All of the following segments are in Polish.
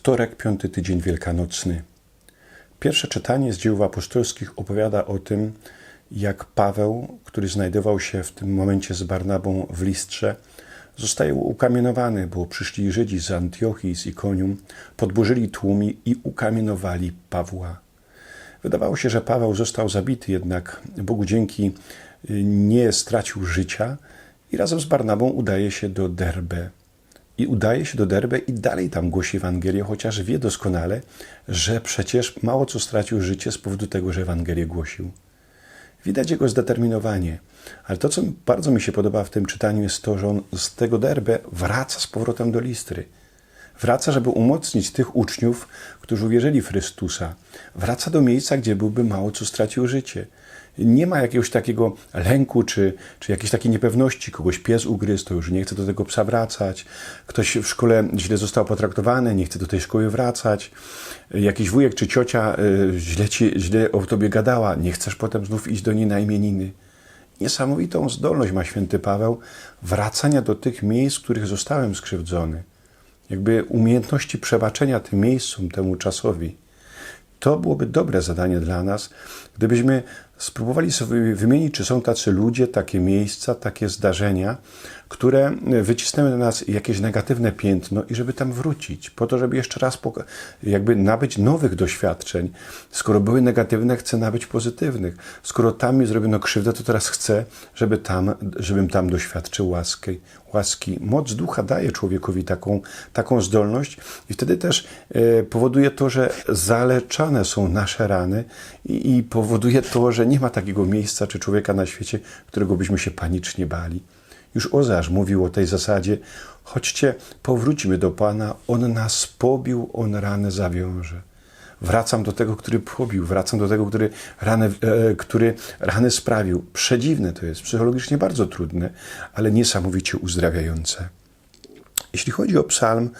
Wtorek, piąty tydzień wielkanocny. Pierwsze czytanie z dzieł apostolskich opowiada o tym, jak Paweł, który znajdował się w tym momencie z Barnabą w Listrze, zostaje ukamienowany, bo przyszli Żydzi z Antiochii, z Ikonium, podburzyli tłumi i ukamienowali Pawła. Wydawało się, że Paweł został zabity, jednak Bogu dzięki nie stracił życia i razem z Barnabą udaje się do Derbe i udaje się do Derbe i dalej tam głosi Ewangelię, chociaż wie doskonale, że przecież mało co stracił życie z powodu tego, że Ewangelię głosił. Widać jego zdeterminowanie. Ale to, co bardzo mi się podoba w tym czytaniu, jest to, że on z tego Derbe wraca z powrotem do Listry. Wraca, żeby umocnić tych uczniów, którzy uwierzyli w Chrystusa. Wraca do miejsca, gdzie byłby mało co stracił życie nie ma jakiegoś takiego lęku, czy, czy jakiejś takiej niepewności, kogoś pies ugryzł, to już nie chce do tego psa wracać, ktoś w szkole źle został potraktowany, nie chce do tej szkoły wracać, jakiś wujek czy ciocia y, źle, ci, źle o tobie gadała, nie chcesz potem znów iść do niej na imieniny. Niesamowitą zdolność ma święty Paweł wracania do tych miejsc, w których zostałem skrzywdzony. Jakby umiejętności przebaczenia tym miejscom, temu czasowi. To byłoby dobre zadanie dla nas, gdybyśmy spróbowali sobie wymienić, czy są tacy ludzie, takie miejsca, takie zdarzenia, które wycisnęły na nas jakieś negatywne piętno i żeby tam wrócić, po to, żeby jeszcze raz jakby nabyć nowych doświadczeń. Skoro były negatywne, chcę nabyć pozytywnych. Skoro tam mi zrobiono krzywdę, to teraz chcę, żeby tam, żebym tam doświadczył łaski. łaski. Moc ducha daje człowiekowi taką, taką zdolność i wtedy też e, powoduje to, że zaleczane są nasze rany i, i powoduje to, że nie ma takiego miejsca czy człowieka na świecie, którego byśmy się panicznie bali. Już Ozasz mówił o tej zasadzie: chodźcie, powróćmy do Pana, On nas pobił, On ranę zawiąże. Wracam do tego, który pobił, wracam do tego, który ranę, e, który ranę sprawił. Przedziwne to jest, psychologicznie bardzo trudne, ale niesamowicie uzdrawiające. Jeśli chodzi o psalm,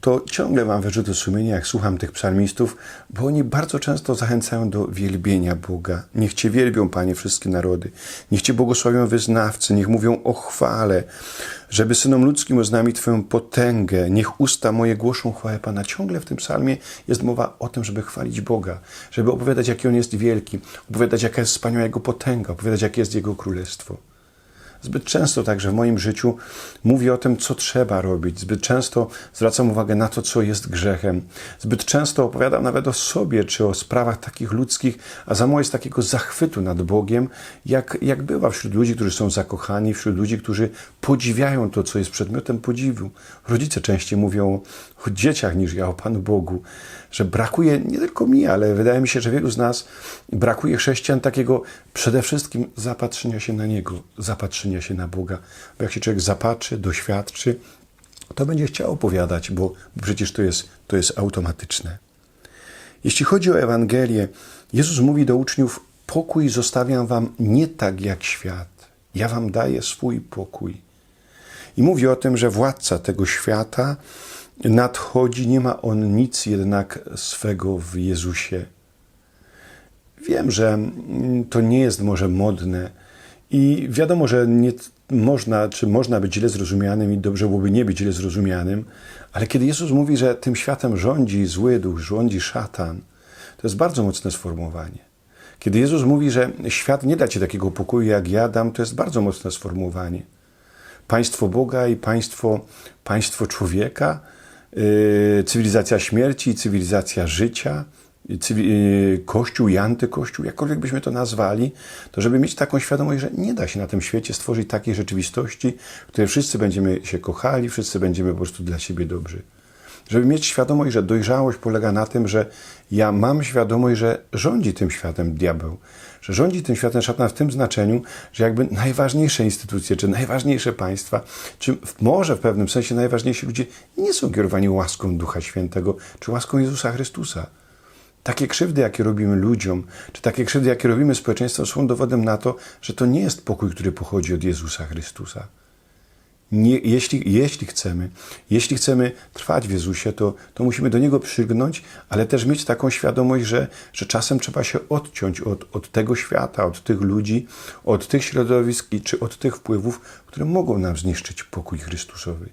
to ciągle mam wyrzuty sumienia, jak słucham tych psalmistów, bo oni bardzo często zachęcają do wielbienia Boga. Niech Cię wielbią, Panie, wszystkie narody. Niech Cię błogosławią wyznawcy, niech mówią o chwale, żeby synom ludzkim oznamić Twoją potęgę. Niech usta moje głoszą chwałę Pana. Ciągle w tym psalmie jest mowa o tym, żeby chwalić Boga, żeby opowiadać, jaki On jest wielki, opowiadać, jaka jest wspaniała Jego potęga, opowiadać, jakie jest Jego królestwo. Zbyt często także w moim życiu mówię o tym, co trzeba robić. Zbyt często zwracam uwagę na to, co jest grzechem. Zbyt często opowiadam nawet o sobie czy o sprawach takich ludzkich, a za mało jest takiego zachwytu nad Bogiem, jak, jak bywa wśród ludzi, którzy są zakochani, wśród ludzi, którzy podziwiają to, co jest przedmiotem podziwu. Rodzice częściej mówią o dzieciach niż ja o Panu Bogu, że brakuje nie tylko mi, ale wydaje mi się, że wielu z nas brakuje chrześcijan takiego przede wszystkim zapatrzenia się na Niego, zapatrzenia się na Boga. Bo jak się człowiek zapatrzy, doświadczy, to będzie chciał opowiadać, bo przecież to jest, to jest automatyczne. Jeśli chodzi o Ewangelię, Jezus mówi do uczniów: Pokój zostawiam wam nie tak jak świat. Ja wam daję swój pokój. I mówi o tym, że władca tego świata nadchodzi, nie ma on nic jednak swego w Jezusie. Wiem, że to nie jest może modne i wiadomo, że nie można, czy można być źle zrozumianym i dobrze byłoby nie być źle zrozumianym, ale kiedy Jezus mówi, że tym światem rządzi zły duch, rządzi szatan, to jest bardzo mocne sformułowanie. Kiedy Jezus mówi, że świat nie da ci takiego pokoju, jak ja dam, to jest bardzo mocne sformułowanie. Państwo Boga i państwo, państwo człowieka, yy, cywilizacja śmierci i cywilizacja życia, kościół i antykościół, jakkolwiek byśmy to nazwali, to żeby mieć taką świadomość, że nie da się na tym świecie stworzyć takiej rzeczywistości, w której wszyscy będziemy się kochali, wszyscy będziemy po prostu dla siebie dobrzy. Żeby mieć świadomość, że dojrzałość polega na tym, że ja mam świadomość, że rządzi tym światem diabeł, że rządzi tym światem szatan w tym znaczeniu, że jakby najważniejsze instytucje, czy najważniejsze państwa, czy może w pewnym sensie najważniejsi ludzie nie są kierowani łaską Ducha Świętego, czy łaską Jezusa Chrystusa. Takie krzywdy, jakie robimy ludziom, czy takie krzywdy, jakie robimy społeczeństwu, są dowodem na to, że to nie jest pokój, który pochodzi od Jezusa Chrystusa. Nie, jeśli, jeśli chcemy, jeśli chcemy trwać w Jezusie, to, to musimy do Niego przygnąć, ale też mieć taką świadomość, że, że czasem trzeba się odciąć od, od tego świata, od tych ludzi, od tych środowisk czy od tych wpływów, które mogą nam zniszczyć pokój Chrystusowy.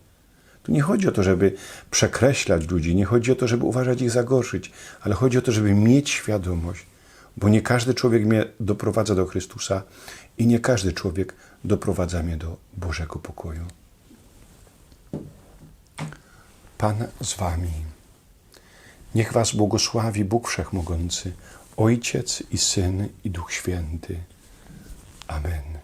Tu nie chodzi o to, żeby przekreślać ludzi, nie chodzi o to, żeby uważać ich za gorszych, ale chodzi o to, żeby mieć świadomość, bo nie każdy człowiek mnie doprowadza do Chrystusa i nie każdy człowiek doprowadza mnie do Bożego pokoju. Pan z wami. Niech was błogosławi Bóg Wszechmogący, Ojciec i Syn i Duch Święty. Amen.